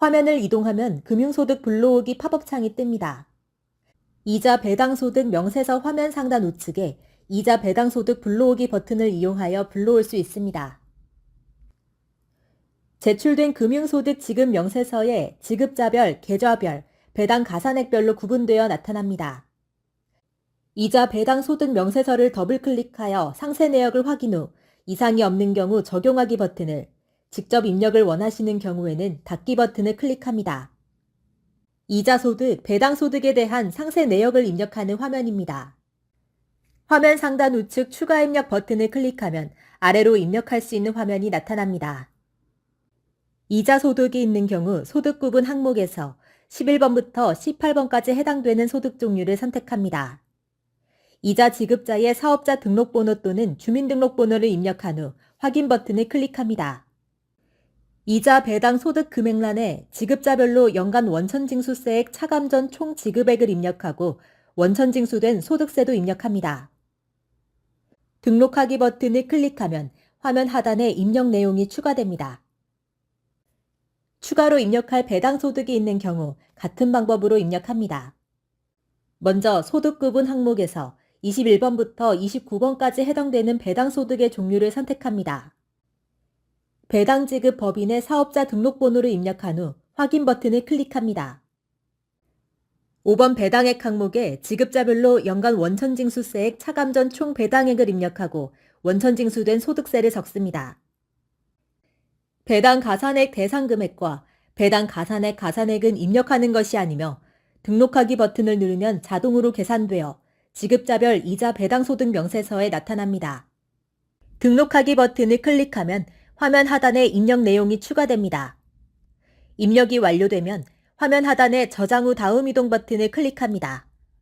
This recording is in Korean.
화면을 이동하면 금융소득 불러오기 팝업창이 뜹니다. 이자 배당소득 명세서 화면 상단 우측에 이자 배당소득 불러오기 버튼을 이용하여 불러올 수 있습니다. 제출된 금융소득 지급 명세서에 지급자별, 계좌별, 배당 가산액별로 구분되어 나타납니다. 이자 배당 소득 명세서를 더블 클릭하여 상세 내역을 확인 후 이상이 없는 경우 적용하기 버튼을, 직접 입력을 원하시는 경우에는 닫기 버튼을 클릭합니다. 이자 소득, 배당 소득에 대한 상세 내역을 입력하는 화면입니다. 화면 상단 우측 추가 입력 버튼을 클릭하면 아래로 입력할 수 있는 화면이 나타납니다. 이자 소득이 있는 경우 소득 구분 항목에서 11번부터 18번까지 해당되는 소득 종류를 선택합니다. 이자 지급자의 사업자 등록번호 또는 주민등록번호를 입력한 후 확인 버튼을 클릭합니다. 이자 배당 소득 금액란에 지급자별로 연간 원천징수세액 차감 전 총 지급액을 입력하고 원천징수된 소득세도 입력합니다. 등록하기 버튼을 클릭하면 화면 하단에 입력 내용이 추가됩니다. 추가로 입력할 배당 소득이 있는 경우 같은 방법으로 입력합니다. 먼저 소득 구분 항목에서 21번부터 29번까지 해당되는 배당 소득의 종류를 선택합니다. 배당 지급 법인의 사업자 등록번호를 입력한 후 확인 버튼을 클릭합니다. 5번 배당액 항목에 지급자별로 연간 원천징수세액 차감 전 총 배당액을 입력하고 원천징수된 소득세를 적습니다. 배당 가산액 대상 금액과 배당 가산액 가산액은 입력하는 것이 아니며 등록하기 버튼을 누르면 자동으로 계산되어 지급자별 이자 배당 소득 명세서에 나타납니다. 등록하기 버튼을 클릭하면 화면 하단에 입력 내용이 추가됩니다. 입력이 완료되면 화면 하단에 저장 후 다음 이동 버튼을 클릭합니다.